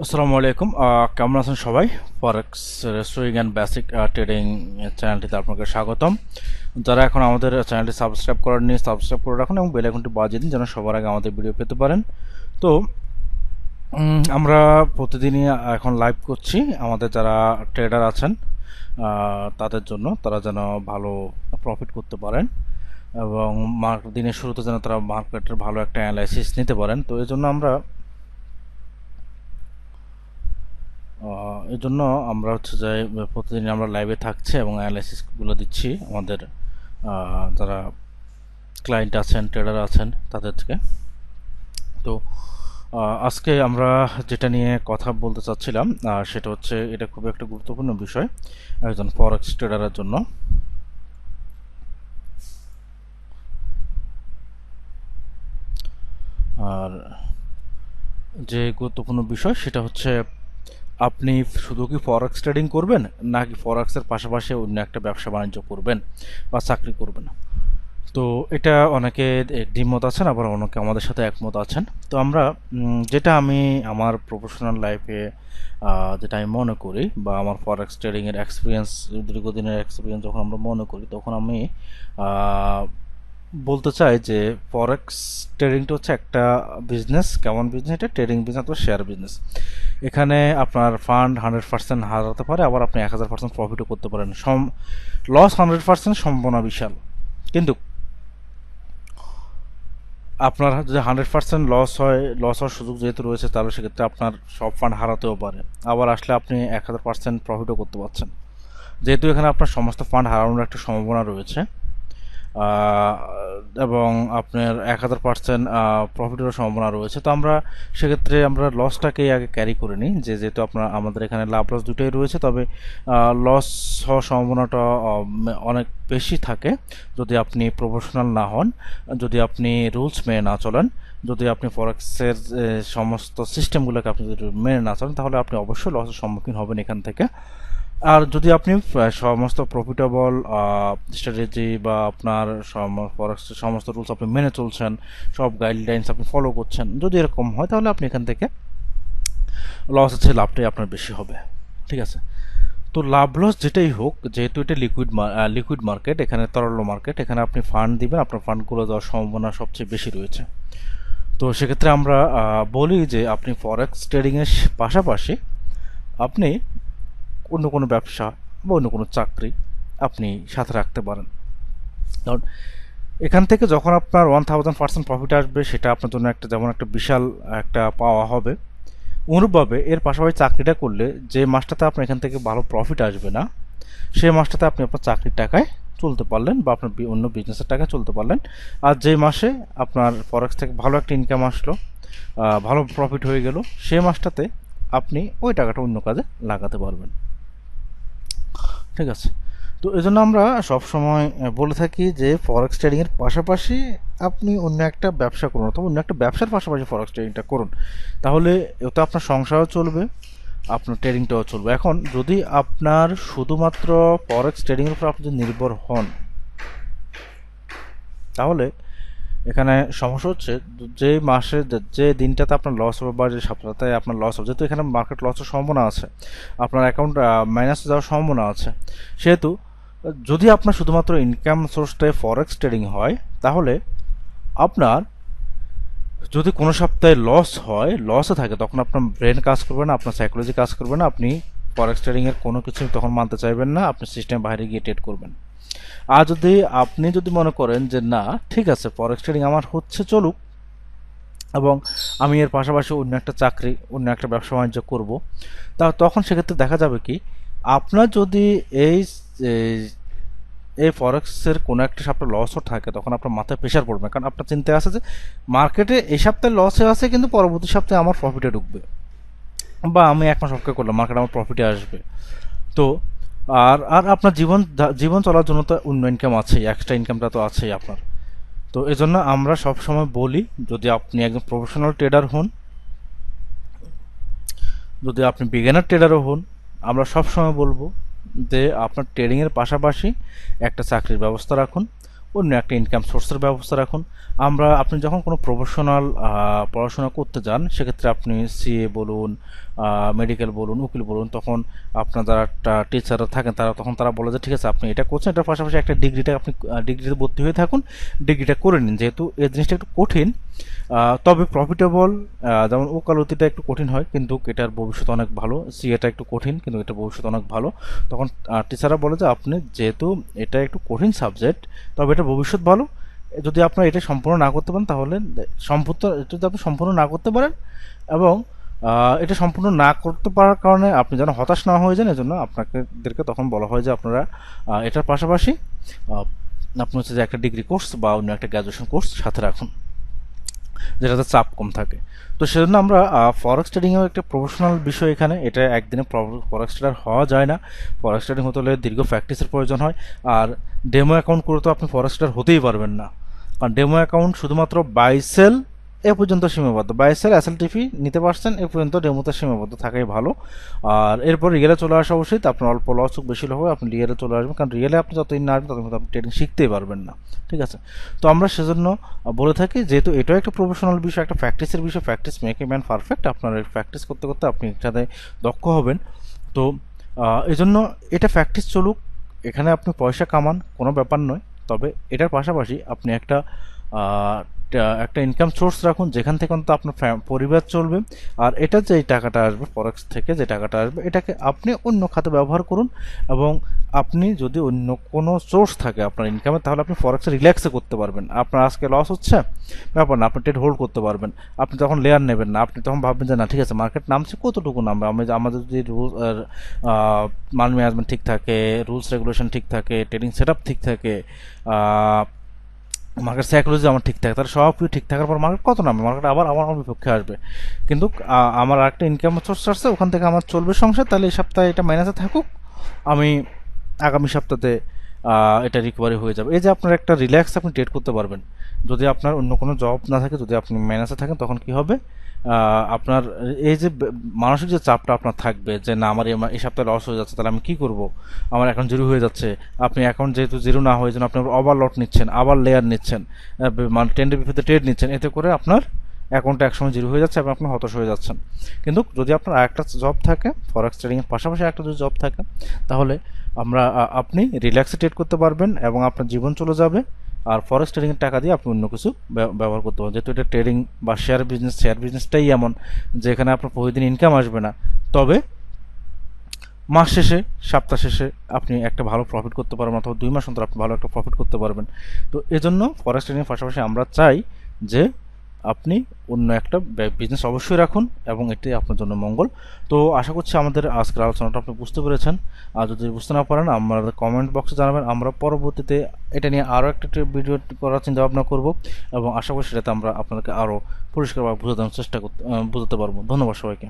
আসসালামু আলাইকুম। কেমন আছেন সবাই? Forex restoring and basic trading চ্যানেলটিতে আপনাকে স্বাগতম। যারা এখন আমাদের চ্যানেলটি সাবস্ক্রাইব করার নিয়ে সাবস্ক্রাইব করে রাখুন এবং বেল আইকনটি বাজিয়ে দিন যেন সবার আগে আমাদের ভিডিও পেতে পারেন। তো আমরা প্রতিদিনই এখন লাইভ করছি। আমাদের যারা ট্রেডার আছেন তাদের জন্য তারা যেন ভালো প্রফিট করতে পারেন এবং মার্কেট দিনের শুরুতে যেন তারা মার্কেটের ভালো একটা অ্যানালাইসিস নিতে পারেন। তো এই জন্য আমরা এর জন্য আমরা হচ্ছে যে প্রতিদিন আমরা লাইভে থাকছি এবং অ্যানালাইসিসগুলো দিচ্ছি। আমাদের যারা ক্লায়েন্ট আছেন ট্রেডার আছেন তাদের থেকে তো আজকে আমরা যেটা নিয়ে কথা বলতে চাচ্ছিলাম সেটা হচ্ছে এটা খুব একটা গুরুত্বপূর্ণ বিষয়, একজন ফরেক্স ট্রেডারের জন্য। আর যে গুরুত্বপূর্ণ বিষয় সেটা হচ্ছে আপনি শুধু কি ফরেক্স ট্রেডিং করবেন, নাকি ফরেক্সের পাশাপাশি অন্য একটা ব্যবসা বাণিজ্য করবেন বা চাকরি করবেন? তো এটা অনেকে দ্বিমত আছেন, আবার অনেকে আমাদের সাথে একমত আছেন। তো আমরা যেটা আমি আমার প্রফেশনাল লাইফে যেটা আমি মনে করি বা আমার ফরেক্স ট্রেডিংয়ের এক্সপিরিয়েন্স দীর্ঘদিনের এক্সপিরিয়েন্স যখন আমরা মনে করি, তখন আমি বলতে চাই যে ফরেক্স ট্রেডিংটা হচ্ছে একটা বিজনেস কেমন বিজনেস এটা ট্রেডিং বিজনেস অথবা শেয়ার বিজনেস এখানে আপনার ফান্ড হান্ড্রেড পার্সেন্ট হারাতে পারে, আবার আপনি এক হাজার পার্সেন্ট প্রফিটও করতে পারেন। সম লস হান্ড্রেড পার্সেন্ট সম্ভাবনা বিশাল। কিন্তু আপনার যদি হান্ড্রেড পার্সেন্ট লস হয় লস হওয়ার সুযোগ যেহেতু রয়েছে, তাহলে সেক্ষেত্রে আপনার সব ফান্ড হারাতেও পারে। আবার আসলে আপনি এক হাজার পার্সেন্ট প্রফিটও করতে পারছেন। যেহেতু এখানে আপনার সমস্ত ফান্ড হারানোর একটা সম্ভাবনা রয়েছে। এবং আপনার এক হাজার পার্সেন্ট প্রফিটেরও সম্ভাবনা রয়েছে। তো আমরা সেক্ষেত্রে আমরা লসটাকেই আগে ক্যারি করে নিই। যে যেহেতু আপনার, আমাদের এখানে লাভ লস দুটোই রয়েছে, তবে লস হওয়ার সম্ভাবনাটা অনেক বেশি থাকে যদি আপনি প্রফেশনাল না হন। যদি আপনি রুলস মেনে না চলেন, যদি আপনি ফরেক্সের সমস্ত সিস্টেমগুলোকে আপনি যদি মেনে না চলেন, তাহলে আপনি অবশ্যই লসের সম্মুখীন হবেন এখান থেকে। আর যদি আপনি সমস্ত প্রফিটেবল স্ট্র্যাটেজি বা আপনার সমস্ত রুলস আপনি মেনে চলছেন, সব গাইডলাইন্স আপনি ফলো করছেন, যদি এরকম হয় তাহলে আপনি এখান থেকে লস হচ্ছে লাভটাই আপনার বেশি হবে। ঠিক আছে? তো লাভ লস যেটাই হোক, যেহেতু এটা লিকুইড লিকুইড মার্কেট এখানে তরল মার্কেট এখানে আপনি ফান্ড দিবেন, আপনার ফান্ডগুলো দেওয়ার সম্ভাবনা সবচেয়ে বেশি রয়েছে। তো সেক্ষেত্রে আমরা বলি যে আপনি ফরেক্স ট্রেডিংয়ের পাশাপাশি আপনি অন্য কোনো ব্যবসা বা অন্য কোনো চাকরি আপনি সাথে রাখতে পারেন। কারণ এখান থেকে যখন আপনার ওয়ান থাউজেন্ড পার্সেন্ট প্রফিট আসবে, সেটা আপনার জন্য একটা যেমন একটা বিশাল একটা পাওয়া হবে। অনুরূপভাবে এর পাশাপাশি চাকরিটা করলে যে মাসটাতে আপনার এখান থেকে ভালো প্রফিট আসবে না সেই মাসটাতে আপনি আপনার চাকরির টাকায় চলতে পারলেন বা আপনার অন্য বিজনেসের টাকায় চলতে পারলেন। আর যে মাসে আপনার ফরেক্স থেকে ভালো একটা ইনকাম আসলো ভালো প্রফিট হয়ে গেল সেই মাসটাতে আপনি ওই টাকাটা অন্য কাজে লাগাতে পারবেন। ঠিক আছে? তো এই জন্য আমরা সবসময় বলে থাকি যে ফরেক্স ট্রেডিংয়ের পাশাপাশি আপনি অন্য একটা ব্যবসা করুন অথবা অন্য একটা ব্যবসার পাশাপাশি ফরেক্স ট্রেডিংটা করুন। তাহলে এতে আপনার সংসারও চলবে, আপনার ট্রেডিংটাও চলবে। এখন যদি আপনার শুধুমাত্র ফরেক্স ট্রেডিংয়ের উপর আপনি যদি নির্ভর হন, তাহলে এখানে সমস্যা হচ্ছে, যে মাসে যে- দিনটাতে আপনার লস হবে বা যে সপ্তাহতে আপনার লস হবে, যেহেতু এখানে মার্কেট লসের সম্ভাবনা আছে, আপনার অ্যাকাউন্ট মাইনাস যাওয়ার সম্ভাবনা আছে, সেহেতু যদি আপনার শুধুমাত্র ইনকাম সোর্সটাই ফরেক্স ট্রেডিং হয়, তাহলে আপনার যদি কোনো সপ্তাহে লস হয় লসে থাকে, তখন আপনার ব্রেন কাজ করবে না, আপনার সাইকোলজি কাজ করবে না, আপনি ফরেক্স ট্রেডিংয়ের কোনো কিছু তখন মানতে চাইবেন না, আপনি সিস্টেম বাইরে গিয়ে ট্রেড করবেন। আর যদি আপনি যদি মনে করেন যে না, ঠিক আছে ফরেক্স ট্রেডিং আমার হচ্ছে চলুক, এবং আমি এর পাশাপাশি অন্য একটা চাকরি, অন্য একটা ব্যবসা বাণিজ্য করব, তা তখন সেক্ষেত্রে দেখা যাবে কি, আপনার যদি এই, এই- ফরেক্সের কোনো একটা সপ্তাহে লসও থাকে, তখন আপনার মাথায় প্রেশার পড়বে। কারণ আপনার চিন্তায় আছে যে মার্কেটে এই সপ্তাহে লসে আছে, কিন্তু পরবর্তী সপ্তাহে আমার প্রফিটে ঢুকবে। বা আমি এক মাস অপেক্ষা করলাম মার্কেট আমার প্রফিটে আসবে। তো আর আর আপনার জীবন জীবন চলার জন্য তো অন্য ইনকাম আছেই এক্সট্রা ইনকামটা তো আছেই আপনার। তো এজন্য জন্য আমরা সব সময় বলি, যদি আপনি একজন প্রফেশনাল ট্রেডার হন, যদি আপনি বিগিনার ট্রেডারও হন, আমরা সব সময় বলব যে আপনার ট্রেডিংয়ের পাশাপাশি একটা চাকরির ব্যবস্থা রাখুন। অন্য একটা ইনকাম সোর্সের ব্যবস্থা রাখুন। আমরা, আপনি যখন কোনো প্রফেশনাল পড়াশোনা করতে যান, সেক্ষেত্রে আপনি সিএ বলুন মেডিকেল বলুন, উকিল বলুন, তখন আপনার যারা টিচাররা থাকেন, তারা তখন তারা বলে যে, ঠিক আছে, আপনি এটা করছেন, এটার পাশাপাশি একটা ডিগ্রিটা আপনি ডিগ্রিতে ভর্তি হয়ে থাকুন ডিগ্রিটা করে নিন। যেহেতু এই জিনিসটা একটু কঠিন তবে প্রফিটেবল যেমন ওকালতিটা একটু কঠিন হয়, কিন্তু এটার ভবিষ্যৎ অনেক ভালো সিএটা একটু কঠিন, কিন্তু এটার ভবিষ্যৎ অনেক ভালো। তখন টিচাররা বলে যে, আপনি যেহেতু এটা একটু কঠিন সাবজেক্ট তবে এটা ভবিষ্যৎ ভালো। যদি আপনারা এটা সম্পূর্ণ না করতে পারেন, তাহলে সম্পূর্ণ, এটা যদি আপনি সম্পূর্ণ না করতে পারেন এবং এটা সম্পূর্ণ না করতে পারার কারণে আপনি যেন হতাশ না হয়ে যান, এজন্য আপনাদেরকে তখন বলা হয় যে, আপনারা এটার পাশাপাশি আপনি হচ্ছে যে একটা ডিগ্রি কোর্স বা অন্য একটা গ্র্যাজুয়েশন কোর্স সাথে রাখুন। যেটাতে চাপ কম থাকে। তো সেজন্য আমরা ফরেক্স ট্রেডিংয়েও একটা প্রফেশনাল বিষয় এখানে। এটা একদিনে ফরেক্স ট্রেডার হওয়া যায় না। ফরেক্স ট্রেডিং হতে হলে দীর্ঘ প্র্যাকটিসের প্রয়োজন হয়। আর ডেমো অ্যাকাউন্ট করে তো আপনি ফরেক্স ট্রেডার হতেই পারবেন না। কারণ ডেমো অ্যাকাউন্ট শুধুমাত্র বাইসেল এ পর্যন্ত সীমাবদ্ধ। বাইসেল এস এল টিভি নিতে পারছেন, এ পর্যন্ত ডেমোতে সীমাবদ্ধ থাকাই ভালো। আর এরপর রিয়েলে চলে আসা অবশ্যই আপনার অল্প লস বেশি হবে আপনি রিয়েলে চলে আসবেন। কারণ রিয়েলে আপনি যতদিন না আসবেন ততদিন আপনি ট্রেডিং শিখতেই পারবেন না। ঠিক আছে? তো আমরা সেজন্য বলে থাকি, যেহেতু এটাও একটা প্রফেশনাল বিষয়, একটা প্র্যাকটিসের বিষয় practice make a man perfect আপনার প্র্যাকটিস করতে করতে আপনি এটাতে দক্ষ হবেন। তো এই জন্য এটা প্র্যাকটিস চলুক, এখানে আপনি পয়সা কামান, কোনো ব্যাপার নয়। তবে এটার পাশাপাশি আপনি একটা একটা ইনকাম সোর্স রাখুন, যেখান থেকে অন্তত আপনার পরিবার চলবে। আর এটা যে টাকাটা আসবে ফরেক্স থেকে যে টাকাটা আসবে, এটাকে আপনি অন্য খাতে ব্যবহার করুন এবং আপনি যদি অন্য কোনো সোর্স থাকে আপনার ইনকামে তাহলে আপনি ফরেক্সে রিল্যাক্সে করতে পারবেন। আপনার আজকে লস হচ্ছে, ব্যাপার না, আপনি ট্রেড হোল্ড করতে পারবেন। আপনি তখন লেয়ার নেবেন না, আপনি তখন ভাববেন যে, না, ঠিক আছে মার্কেট নামছে, কতটুকু নামবে? আমি আমাদের যদি রুলস মাল ম্যানেজমেন্ট ঠিক থাকে রুলস রেগুলেশন ঠিক থাকে ট্রেডিং সেট ঠিক থাকে মার্কেট সাইকোলজি আমার ঠিক থাকে। তাহলে সব কিছু ঠিক থাকার পর মার্কেট কত নামবে? মার্কেট আবার আমার আমার বিপক্ষে আসবে। কিন্তু আমার আরেকটা ইনকাম সোর্স আসছে ওখান থেকে আমার চলবে সংসার, তাহলে এই সপ্তাহে এটা মাইনাসে থাকুক। আমি আগামী সপ্তাহে এটা রিকভারি হয়ে যাবে। এই যে আপনার একটা রিল্যাক্স আপনি ট্রেড করতে পারবেন। যদি আপনার অন্য কোনো জব না থাকে, যদি আপনি মাইনাসে থাকেন, তখন কি হবে? আপনার, এই যে মানসিক যে চাপটা আপনার থাকবে, যে না, আমার এই সপ্তাহে লস হয়ে যাচ্ছে, তাহলে আমি কি করব? আমার অ্যাকাউন্ট জিরো হয়ে যাচ্ছে। আপনি অ্যাকাউন্ট যেহেতু জিরো না হয়ে যান, আপনি আবার লট নিচ্ছেন, আবার লেয়ার নিচ্ছেন মানে টেন্ডের বিপরীতে ট্রেড নিচ্ছেন, এতে করে আপনার অ্যাকাউন্টটা একসময় জিরো হয়ে যাচ্ছে এবং আপনি হতাশ হয়ে যাচ্ছেন। কিন্তু যদি আপনার আরেকটা জব থাকে ফরেক্স ট্রেডিংয়ের পাশাপাশি একটা যদি জব থাকে, তাহলে আমরা আপনি রিল্যাক্সে ট্রেড করতে পারবেন এবং আপনার জীবন চলে যাবে। আর ফরেস্ট ট্রেডিংয়ের টাকা দিয়ে আপনি অন্য কিছু ব্যবহার করতে পারেন। যেহেতু এটা ট্রেডিং বা শেয়ার বিজনেস শেয়ার বিজনেসটাই এমন যেখানে আপনার প্রতিদিন ইনকাম আসবে না। তবে মাস শেষে, সপ্তাহ শেষে আপনি একটা ভালো প্রফিট করতে পারবেন অথবা দুই মাস অন্তর আপনি ভালো একটা প্রফিট করতে পারবেন। তো এজন্য ফরেস্ট ট্রেডিংয়ের পাশাপাশি আমরা চাই যে আপনি অন্য একটা বিজনেস অবশ্যই রাখুন এবং এটি আপনার জন্য মঙ্গল। তো আশা করছি আমাদের আজকের আলোচনাটা আপনি বুঝতে পেরেছেন। আর যদি বুঝতে না পারেন, আমাদের কমেন্ট বক্সে জানাবেন। আমরা পরবর্তীতে এটা নিয়ে আরও একটা ভিডিও করার চিন্তা ভাবনা করব এবং আশা করি সেটাতে আমরা আপনাকে আরও পরিষ্কারভাবে বোঝানোর চেষ্টা করতে বোঝাতে পারব। ধন্যবাদ সবাইকে।